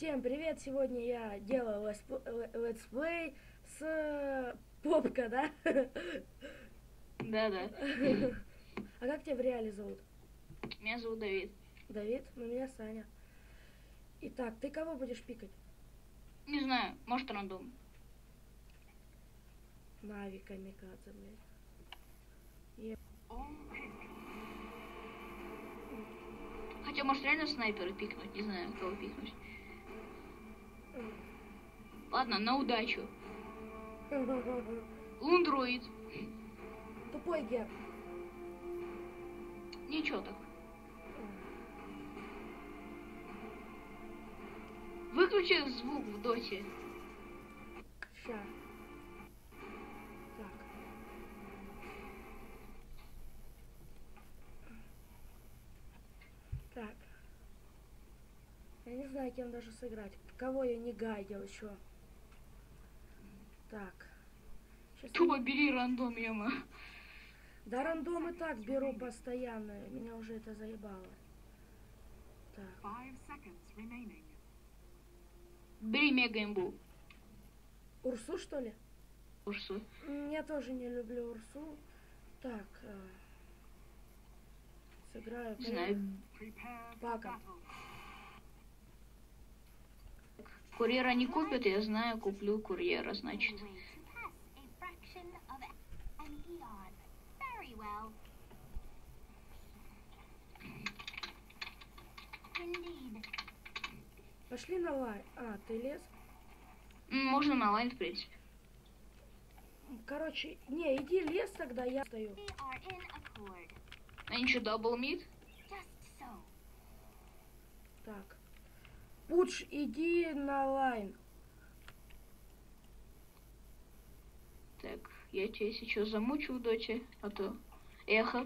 Всем привет! Сегодня я делаю ле- летсплей с э, попка, да? Да-да. А как тебя в реале зовут? Меня зовут Давид. Давид? Ну, меня Саня. Итак, ты кого будешь пикать? Не знаю, может рандом. Нави Камикадзе, блядь. Хотя, может реально снайпера пикнуть, не знаю, кого пикнуть. Ладно, на удачу. Лундроид. Тупой гер. Ничего так. Выключи звук в доте. Ща. Так. Так. Я не знаю, кем даже сыграть. Кого я не гайдил еще. Так. Сейчас Тупо бери рандом, яма. Да рандом и так беру постоянно. Меня уже это заебало. Так. Бери мега имбу. Урсу, что ли? Урсу. Я тоже не люблю Урсу. Так. э, Сыграю. Знаю. Пока. Курьера не купят, я знаю, куплю курьера, значит. Пошли на лай. А, ты лес? М, Можно на лайн, в принципе. Короче, не, иди лес тогда, я стою. А ничего, дабл мид? So. Так. Пудж, иди на лайн. Так, я тебя что замучу в доте, а то эхо.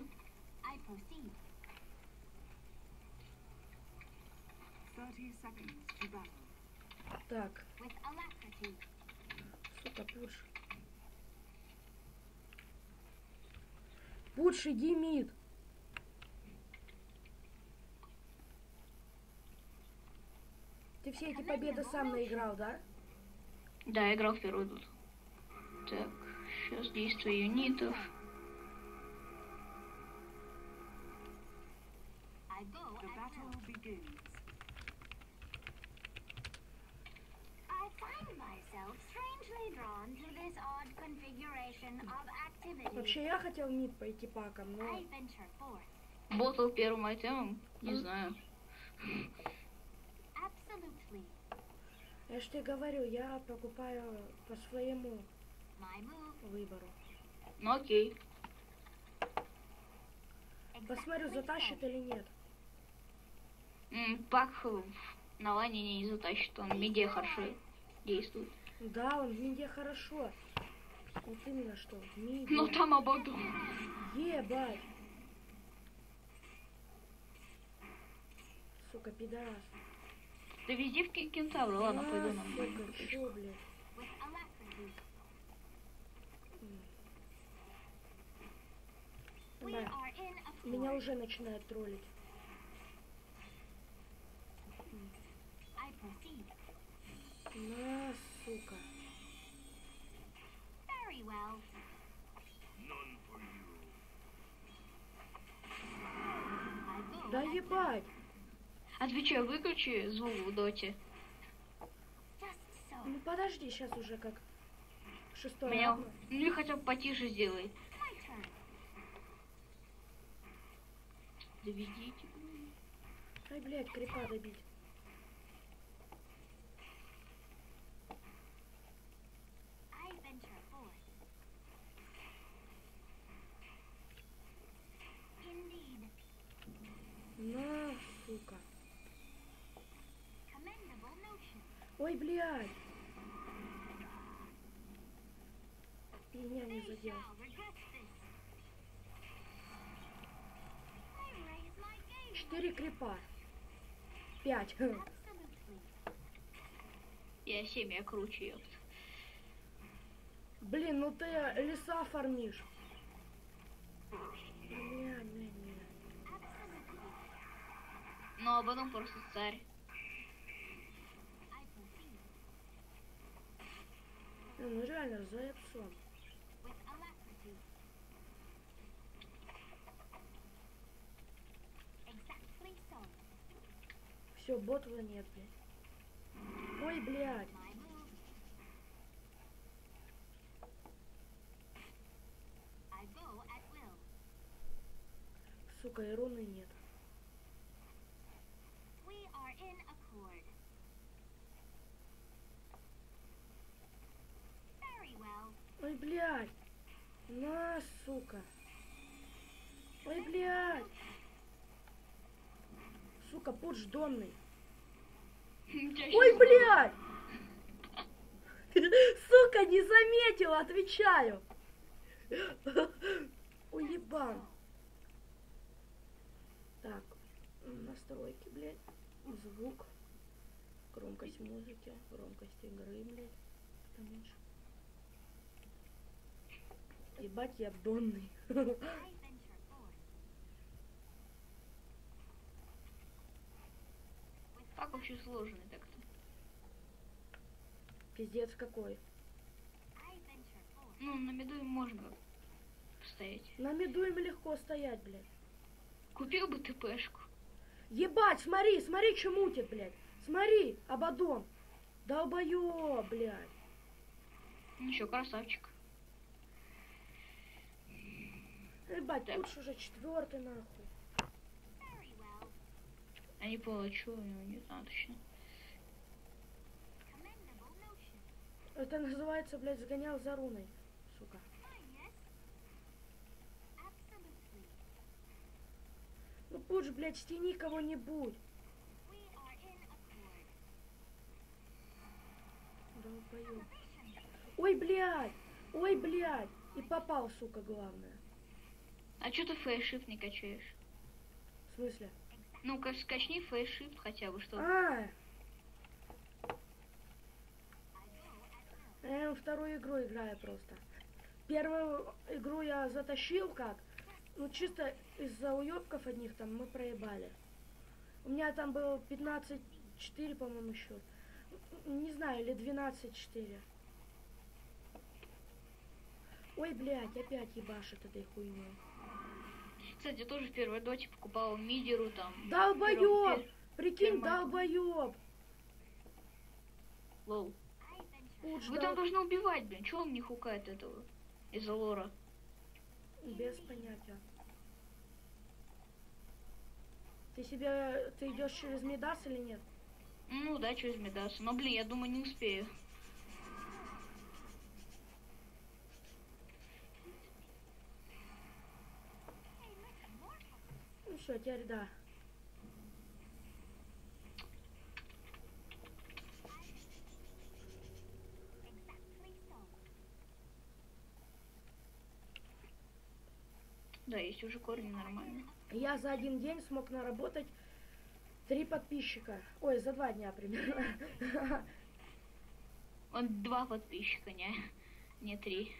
Так, сука, Пудж. Пудж, иди мид. Ты все эти победы сам наиграл, да? Да, я играл в первый тут. Так, сейчас действие юнитов. Вообще, я хотел мид пойти паком, но... Ботал первым айтемом? Не знаю. Я ж тебе говорю, я покупаю по своему выбору. Ну окей. Посмотрю, затащит или нет. Пак в- на лайне не, затащит, он миде хорошо действует. Да, он в миде хорошо. Вот именно что, в миде. Ну там ободом. Ебать. Сука, пидорас. Да везде в ки- кентавра, ладно, А, пойду на Да. Меня уже начинают троллить. На, сука. Да ебать. Отвечаю, выключи звук в доте. Ну подожди, сейчас уже как шестое Меня, ну хотя бы потише сделай. Доведите. Ай, блядь, крипа добить. На, Ой, блядь. Меня не задел. Четыре крипа. Пять. Я семь, я круче, ёпт. Блин, ну ты леса фармишь. Блядь, блядь. Absolutely. Ну, а потом просто царь. Реально, with alacrity. Exactly so. Все, ботва нет, блядь. Ой, блядь. Сука, и руны нет. We are in accord. Ой, блядь. На, сука. Ой, блядь. Сука, пудж донный. Ой, блядь. Сука, не заметила, отвечаю. Уебан. Так, настройки, блядь. Звук. Громкость музыки, громкость игры, блядь. Поменьше. Ебать, я донный. Как вообще сложно так-то? Пиздец какой. Ну, на меду им можно стоять. На меду им легко стоять, блядь. Купил бы ТПшку. Ебать, смотри, смотри, что мутит, блядь. Смотри, Абадон. Долбоёб, блядь. Еще красавчик. Ебать, лучше уже четвертый нахуй. Well. А не понял, что у него не знаю точно. Это называется, блядь, загонял за руной. Сука. Ну пусть, блядь, стяни кого-нибудь. Долбоёб. Ой, блядь. Ой, блядь. И попал, сука, главное. А что ты фейшифт не качаешь? В смысле? Ну-ка, скачни фейшифт хотя бы, чтобы... А, я вторую игру играю просто. Первую игру я затащил как? Ну, чисто из-за уебков одних там мы проебали. У меня там было 15-4, по-моему, счет. Не знаю, или 12-4. Ой, блядь, опять ебашит этой хуйней. Кстати, я тоже в первой доте покупал мидеру там. Долбоёб! Пер- Прикинь, долбоёб! Venture. Пуч Вы дал- там должны убивать, блин. Чего он не хукает этого? Из-за лора. Без понятия. Ты себе, ты идешь через Медас или нет? Ну да, через Медаса. Но, блин, я думаю, не успею. Все, теперь да. Да, есть уже корни нормально. Я за один день смог наработать три подписчика. Ой, за два дня примерно. Он два подписчика, не, не три.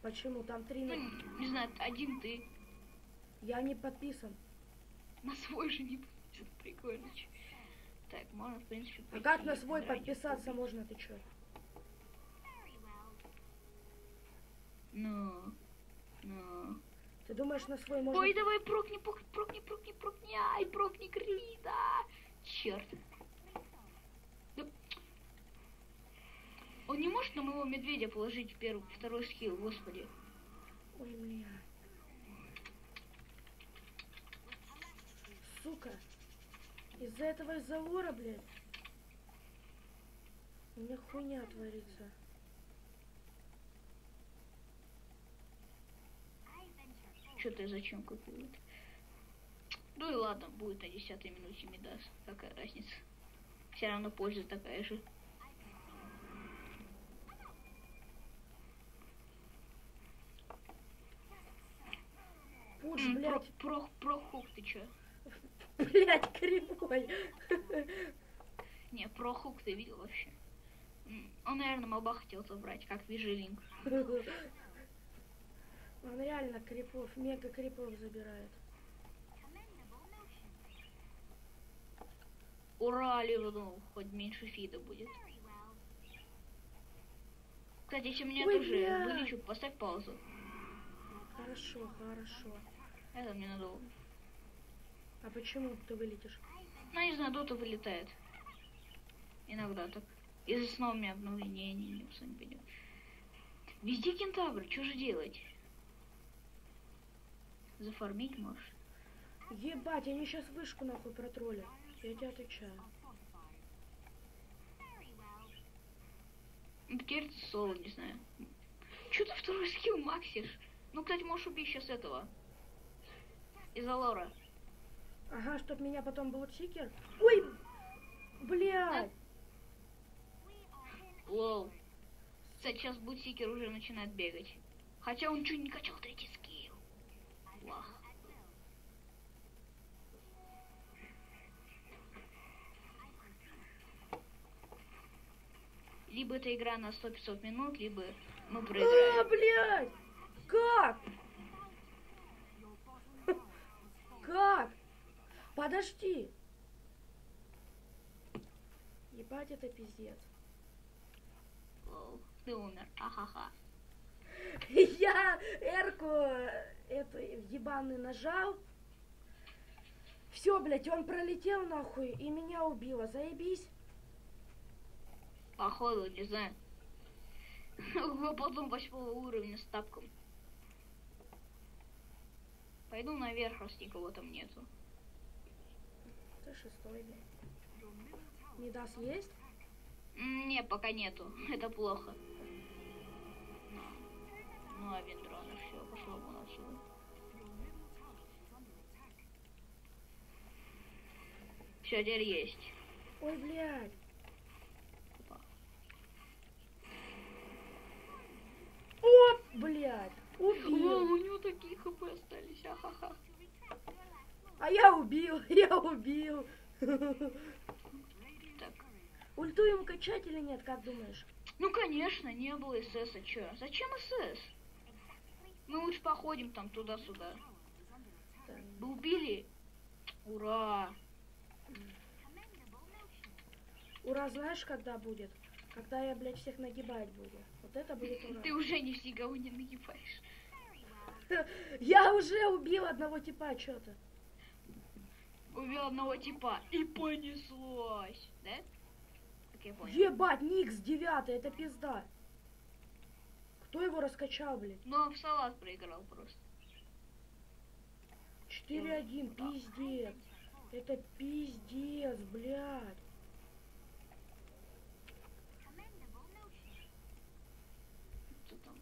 Почему? Там три. Ну, не знаю, один ты. Я не подписан. На свой же не подписан. Прикольно. Так, можно, в принципе, А как на свой подписаться можно, ты чё? Ну, ну. Ты думаешь, на свой можно... Ой, давай прокни, прокни, прокни, прокни, прокни, ай, прокни Крида. Черт. Он не может на моего медведя положить первый, второй скилл, господи. Ой, бля. Сука. Из-за этого из-за лора, блядь. У меня хуйня творится. Что ты зачем купил это? Ну и ладно, будет на десятой минуте Мидас. Какая разница? Все равно польза такая же. Про, блядь, про, про хук ты чё? Блядь, кривой. Не, про хук ты видел вообще? Он, наверное, моба хотел забрать, как Вижелинг. Он реально крипов, мега крипов забирает. Ура, ливнул, хоть меньше фида будет. Кстати, если меня Ой, тоже вылечу, поставь паузу. Хорошо, хорошо. Это мне надолго. А почему ты вылетишь? Ну, не знаю, дота вылетает. Иногда так. Из-за снова у меня обновление, не, не, не, не пойдет. Везде кентавр, что же делать? Зафармить можешь? Ебать, они сейчас вышку нахуй протроллят. Я тебе отвечаю. Ну, теперь ты соло, не знаю. Че ты второй скилл максишь? Ну, кстати, можешь убить сейчас этого. Из-за лора. Ага, чтоб меня потом был сикер. Ой, блядь. Лол. Сейчас Бутсикер уже начинает бегать. Хотя он чуть не качал третий скилл. Лах. Либо эта игра на 100-500 минут, либо мы А, проиграем. блядь. Как? Как? Подожди. Ебать, это пиздец. Лол. Ты умер. Ахаха. Я эрку э, эту ебаный нажал. Все, блядь, он пролетел нахуй и меня убило. Заебись. Походу, не знаю. Потом восьмого уровня с тапком. Пойду наверх, раз никого там нету. Ты шестой, блядь. Не даст есть? Не, пока нету. Это плохо. Ну, а виндрона, все, пошло вон отсюда. Все, теперь есть. Ой, блядь. Опа. Оп, блядь. О, Убил. у него такие хп остались, ахаха. А я убил, я убил. Так. Ульту ему качать или нет, как думаешь? Ну, конечно, не было СС, а чё? Зачем СС? Мы лучше походим там туда-сюда. Вы убили? Ура! Ура, знаешь, когда будет? Когда я, блядь, всех нагибать буду. Вот это будет ура. Ты уже не никого не нагибаешь. Я уже убил одного типа, что-то. Убил одного типа и понеслось. Да? Я понял. Ебать, Никс девятый, это пизда. Кто его раскачал, блядь? Но он в салат проиграл просто. 4-1, пиздец. Это пиздец, блядь. Кто там?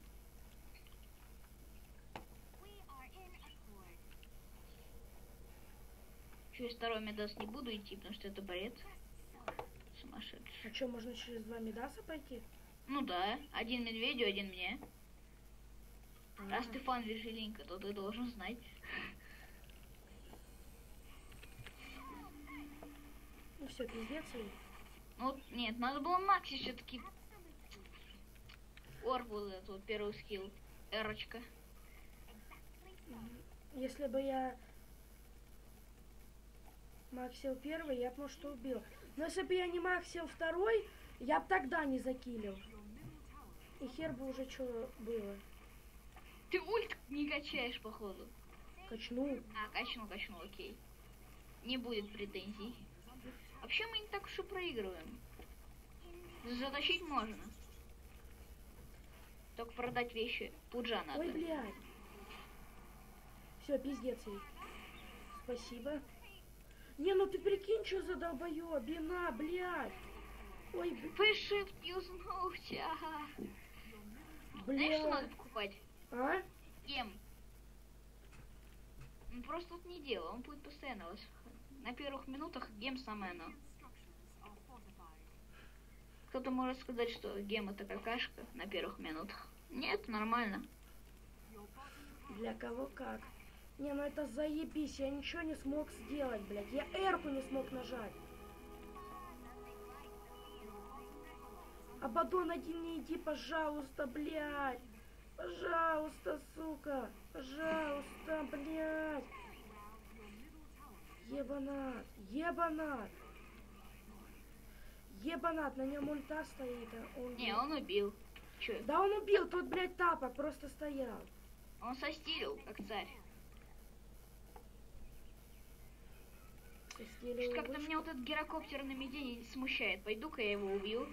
Через второй медас не буду идти, потому что это бред. Сумасшедший. А что, можно через два медаса пойти? Ну да, один медведю, один мне. Раз А. ты фан Вишелинка, то ты должен знать. Ну все, пиздец. и- Ну нет, надо было Макси все-таки. Орб вот этот вот первый скилл. Эрочка. Если бы я Максил первый, я бы, может, убил. Но если бы я не Максил второй, я бы тогда не закилил. И хер бы уже что было. Ты ульт не качаешь, походу. Качнул. А, качнул, качнул, окей. Не будет претензий. Вообще мы не так уж и проигрываем. Затащить можно. Только продать вещи пуджа надо. Ой, блядь. Все, пиздец ей. Спасибо. Не, ну ты прикинь, что за долбоебина, блядь. Ой, б- Фэшит юзнуть, ага. Знаешь, что надо блядь. покупать? А? Гем. Он просто тут не дело, он будет постоянно вас. На первых минутах гем самое оно. Кто-то может сказать, что гем это какашка на первых минутах. Нет, нормально. Для кого как. Не, ну это заебись, я ничего не смог сделать, блядь. Я эрку не смог нажать. Абадон, один не иди, пожалуйста, блядь. Пожалуйста, сука. Пожалуйста, блядь. Ебанат, ебанат. Ебанат, на нем ульта стоит, а он... Не, он убил. Че? Да он убил, тут, блядь, тапок просто стоял. Он состилил, как царь. Стиле Что-то как-то меня вот этот гирокоптер на медине смущает. Пойду-ка я его убью.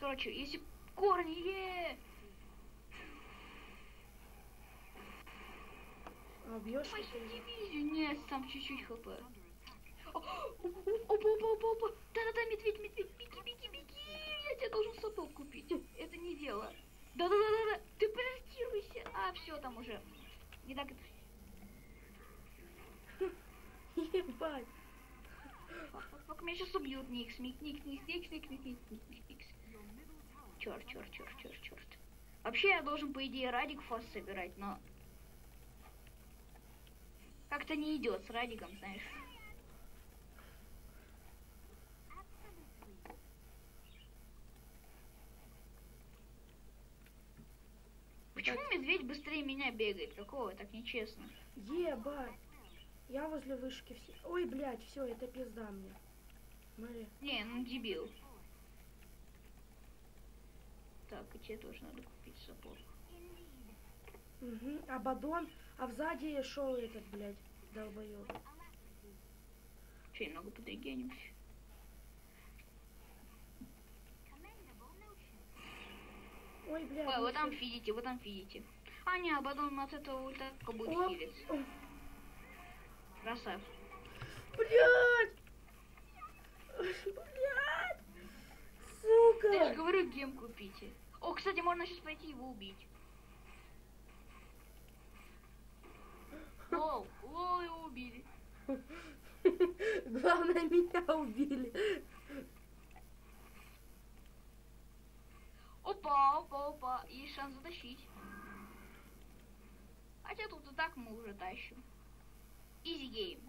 Короче, если корни, е А, бьешь? Спаси дивизию. Нет, там чуть-чуть хп. Опа, опа, опа, опа. Да-да-да, медведь, медведь, беги, беги, беги. Я тебе должен сапог купить. Это не дело. Да-да-да-да-да. Ты проротируйся. А, все, там уже. Не так. Ебать. Фак, меня сейчас убьют. Никс, ник, ник, ник, ник, ник, ник, ник, ник, никс. Черт, черт, черт, черт, черт. Вообще я должен, по идее, радик фас собирать, но... Как-то не идет с радиком, знаешь. Почему медведь быстрее меня бегает? Какого? Так нечестно. Ебать. Я возле вышки все. Ой, блядь, все, это пизда мне. Смотри. Не, ну дебил. Так, и тебе тоже надо купить сапог. Угу. Абадон, а сзади шел этот, блядь, долбоёб. Че, немного подрегенимся. Ой, блядь. Ой, вы там видите, вы там видите. А, не, а потом от этого ульта будет Оп. хилиться. О, Красав. Блядь! Блядь! Я же Сука! говорю, гем купите. О, кстати, можно сейчас пойти его убить. Лол, лол, его убили. Главное, меня убили. Опа, опа, опа. Есть шанс затащить. Хотя тут и так мы уже тащим. Изи гейм.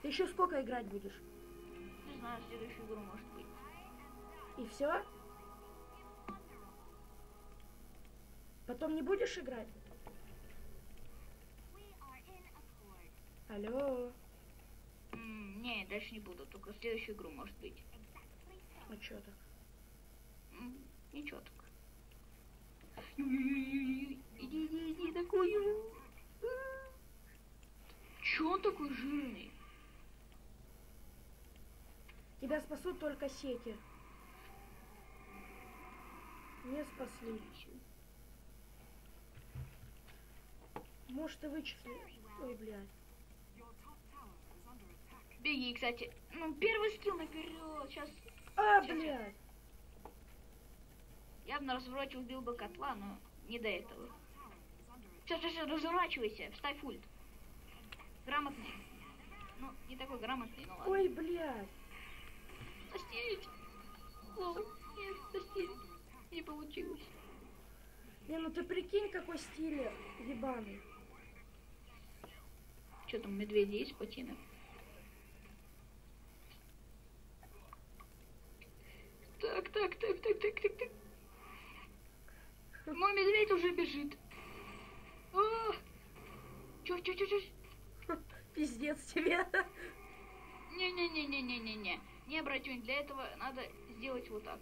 Ты еще сколько играть будешь? Не знаю, следующую игру может быть. И все? Потом не будешь играть? Алло, М, не, дальше не буду, только следующую игру может быть. А чё так? Ничего так. Иди, иди, иди, такую. Чё он такой жирный? Тебя спасут только сети. Не спасли. Может, и вычислили. Ой, блядь. Беги, кстати. Ну, первый скилл наперед. Сейчас А, блядь. я бы на развороте убил бы котла, но не до этого. Все, все, все, разворачивайся, вставь ульт. Грамотный. Ну, не такой грамотный, ну ладно. Ой, блядь. Застелить. Лол, нет, застелить. Не получилось. Не, ну ты прикинь, какой стиль ебаный. Что там, медведи есть патины? Так, так, так, так, так, так. Мой медведь уже бежит. А! Чё, чё, чё, чё? Пиздец тебе. Не-не-не-не-не-не-не. Не, братюнь, для этого надо сделать вот так.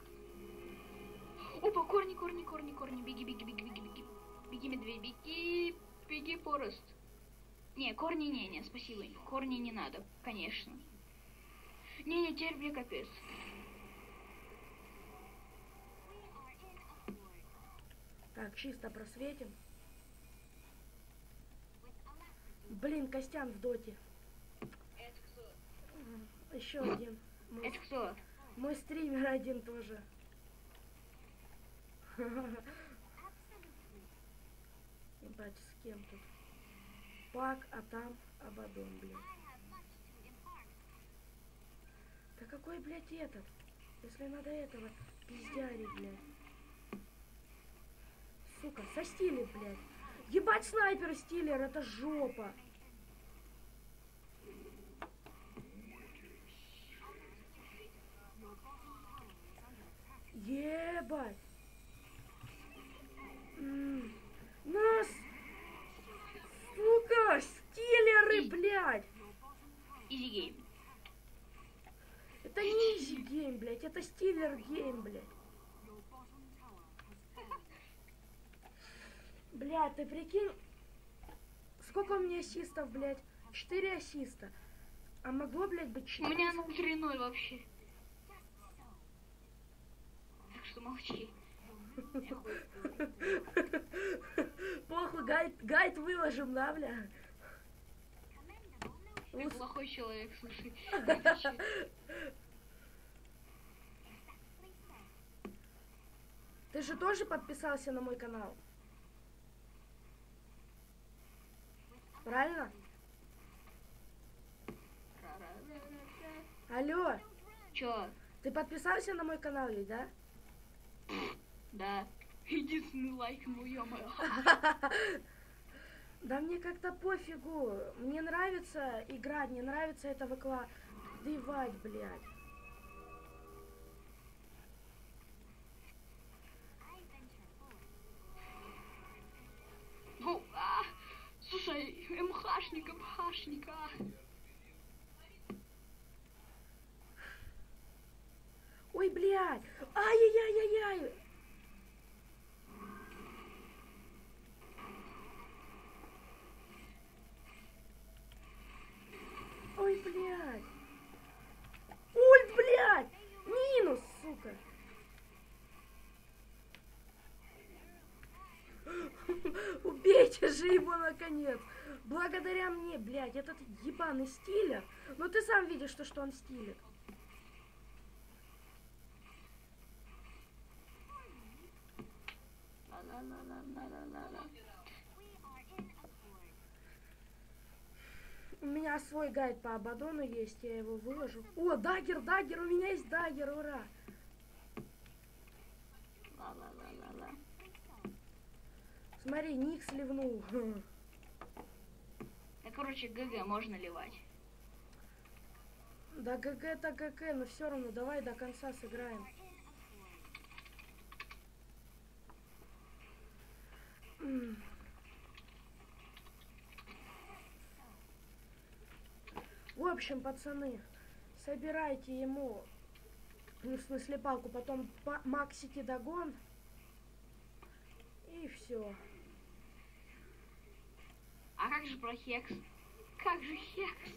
Опа, корни, корни, корни, корни. Беги, беги, беги, беги, беги. Беги, медведь, беги. Беги, Форест. Не, корни не, не, спасибо. Корни не надо, конечно. Не-не, теперь мне капец. Так, чисто просветим. Блин, Костян в доте. Еще один. Мой, Это кто? мой стример один тоже. Ебать, с кем тут? Пак, а там Абадон, блин. Да какой, блядь, этот? Если надо этого, пиздяри, блядь. Сука, со стилем, блядь. Ебать, снайпер стилер, это жопа. Ебать. М, Нас! Сука, стилеры, блядь! Изи гейм. Это не изи гейм, блядь, это стиллер гейм, блядь. Блядь, ты прикинь, сколько у меня ассистов, блядь? Четыре ассиста. А могло, блядь, быть У четыре? меня 0-3-0 вообще. Так что молчи. Похуй, гайд, гайд выложим, да, бля? Ты Ус- плохой человек, слушай. Ты же тоже подписался на мой канал? Правильно? Алло, Чё? ты подписался на мой канал ведь, да? Да. Единственный лайк мой, ё-моё. Да мне как-то пофигу. Мне нравится играть, мне нравится это выкладывать, блядь. Ну, а, слушай, МХшник, МХшник, а. Ой, блядь! Ай-яй-яй-яй-яй! Ой, блядь! Ой, блядь! Минус, сука! Убейте же его, наконец! Благодаря мне, блядь, этот ебаный стилер. Ну ты сам видишь, что, что он стилер. У меня свой гайд по Абадону есть, я его выложу. О, дагер, дагер, у меня есть дагер, ура! Смотри, Ник сливнул. Да, короче, ГГ можно ливать. Да ГГ это ГГ, но все равно давай до конца сыграем. В общем, пацаны, собирайте ему, ну, в смысле, палку, потом па- максите догон. И все. А как же про Хекс? Как же Хекс?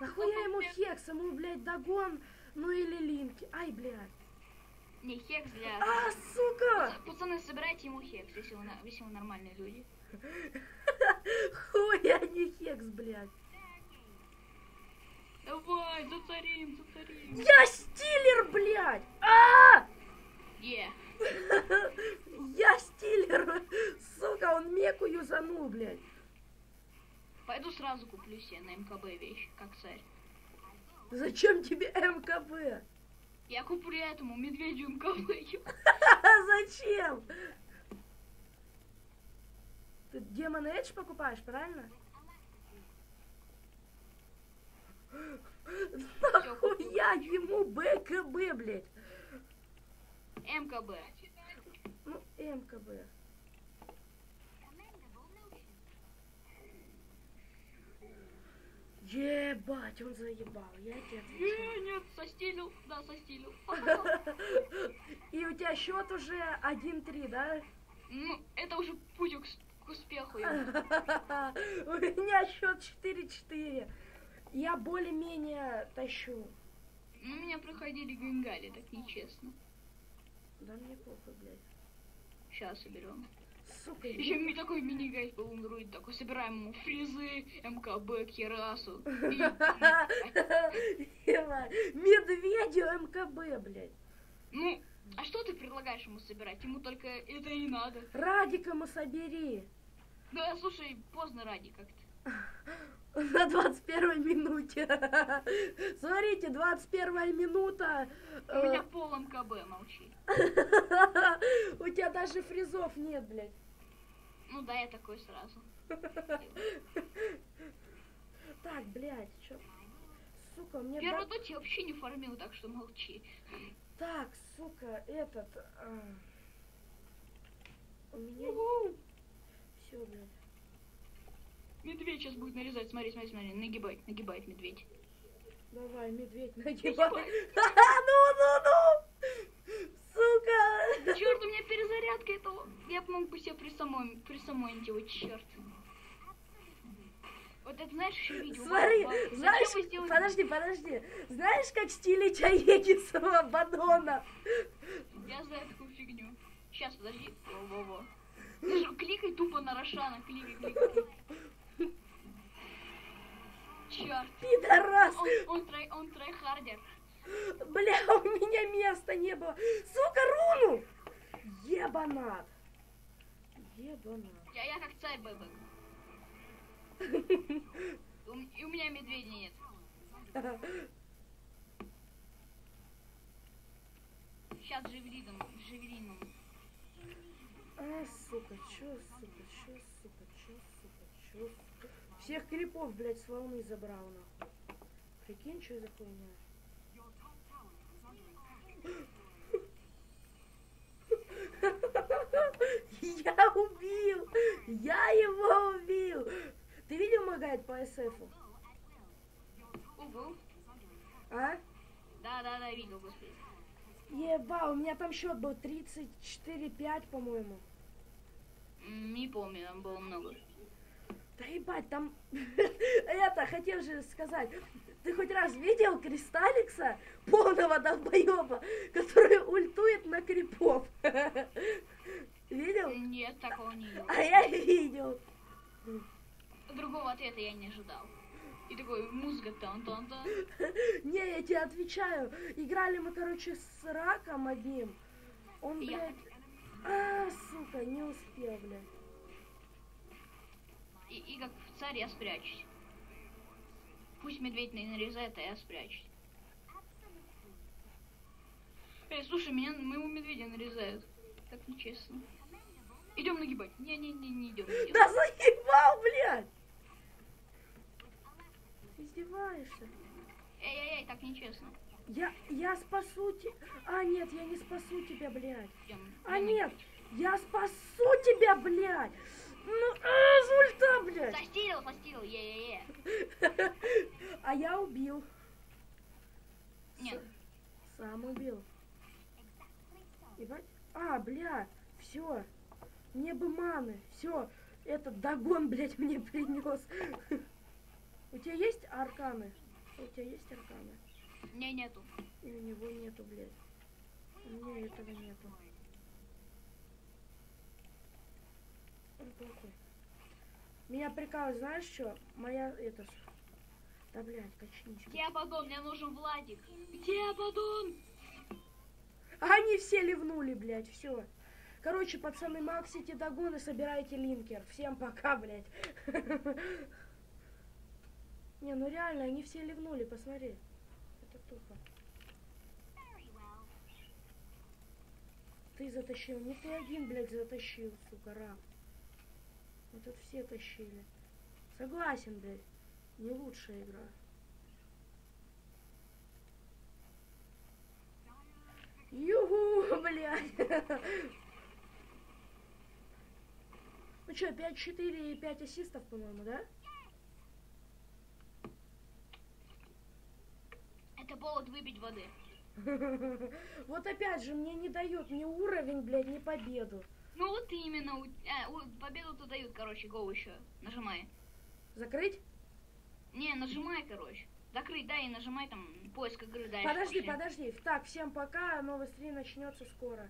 Нахуя ему хекс, ему, блядь, догон, ну или линки. Ай, блядь. Не, Хекс для... А, сука! Пацаны, собирайте ему Хекс, если вы, если вы нормальные люди. Хуй, а не хекс, блядь. Давай, зацарим, зацарим. Я стилер, блядь! А! Е. Я стилер! Сука, он меку юзанул, блядь. Пойду сразу куплю себе на МКБ вещь, как царь. Зачем тебе МКБ? Я куплю этому медведю МКБ. Зачем? Ты Демон Эдж покупаешь, правильно? Нахуя ему БКБ, блядь? МКБ. Ну, МКБ. Ебать, он заебал, я тебе отвечаю. Е, нет, состилил. Да, состилил. И у тебя счет уже 1-3, да? Ну, это уже путь к успеху. У меня счет 4-4. Я более-менее тащу. Ну, меня проходили гангали, так нечестно. Да мне похуй, блядь. Сейчас соберем. Сука, Еще ми- такой мини-гайд был Android, такой собираем ему фрезы, МКБ, ебать. Медведю МКБ, блядь. Ну, а что ты предлагаешь ему собирать? Ему только это и надо. Радика мы собери. Да, слушай, поздно ради как-то. На 21 минуте. Смотрите, 21 минута. У меня пол МКБ, молчи. У тебя даже фризов нет, блядь. Ну да, я такой сразу. Так, блядь, чё? Сука, мне... Первый дот я вообще не фармил, так что молчи. Так, сука, этот... а, У меня... Все, блядь. Медведь сейчас будет нарезать, смотри, смотри, смотри, нагибает, нагибает медведь. Давай, медведь нагибай. Ну, ну, ну! Сука! Черт, у меня перезарядка этого. Я мог бы себе присамон- присамонтировать, черт. Вот это знаешь еще видео? Смотри, знаешь, сделали- подожди, подожди. Знаешь, как стилить Аегисова Бадона? Я знаю такую фигню. Сейчас, подожди. Во-во-во. Ты же кликай тупо на Рошана, кликай, кликай. Черт. Пидорас! Он, он, трай, он трайхардер. Бля, у меня места не было. Сука, руну! Ебанат. Ебанат. Я, я как царь. У м- И у меня медведя нет. Сейчас джевелином, джевелином. А, сука, чё, сука, чё, сука, чё, сука, чё, сука. Всех крипов, блядь, с волны забрал, нахуй. Прикинь, что за хуйня. Я убил! Я его убил! Ты видел мой гайд по СФу? Угу. А? Да, да, да, видел, господи. Еба, у меня там счет был 34-5, по-моему. Не помню, там было много. Да ебать, там... Это, хотел же сказать. Ты хоть раз видел Кристалликса, полного долбоеба, который ультует на крипов? Видел? Нет, такого не видел. А я видел. Другого ответа я не ожидал. И такой музыка тан тан тан Не, я тебе отвечаю. Играли мы, короче, с раком одним. Он, блядь... А, сука, не успел, блядь. И, и как царь я спрячусь. Пусть медведь не нарезает, а я спрячусь. Эй, слушай, меня моего медведя нарезают. Так нечестно. Идем нагибать. Не-не-не, не идем. Не. Да заебал, блядь! Издеваешься? Эй-эй-эй, так нечестно. Я, я спасу тебя. А, нет, я не спасу тебя, блядь. Идем. А, нет, я спасу тебя, блядь. Ну, а, с ульта, блядь. Застилил, застилил, е-е-е. А я убил. Нет, Сам убил. Ебать. А, бля, все. Мне бы маны. Все. Этот догон, блядь, мне принес. У тебя есть арканы? У тебя есть арканы? не нету. И у него нету, блядь. У меня этого нету. Меня прикалывает, знаешь что? Моя, это... с- Да, блядь, качнись. Где Абадон? Мне нужен Владик. Где Абадон? Они все ливнули, блядь, все. Короче, пацаны, максите догоны, собирайте линкер. Всем пока, блядь. Не, ну реально, они все ливнули, посмотри. Это тупо. Ты затащил, не ты один, блядь, затащил, сука, раб. Вот тут все тащили. Согласен, блядь. Не лучшая игра. Югу, блядь. Ну что, 5-4 и 5 ассистов, по-моему, да? Это повод выпить воды. Вот опять же, мне не дают ни уровень, блядь, ни победу. Ну вот именно. у- а, у- победу-то дают, короче, go еще. Нажимай. Закрыть? Не, нажимай, короче. Закрыть, да, и нажимай там поиск игры дальше. Подожди, пошли. подожди. Так, всем пока, новый стрим начнется скоро.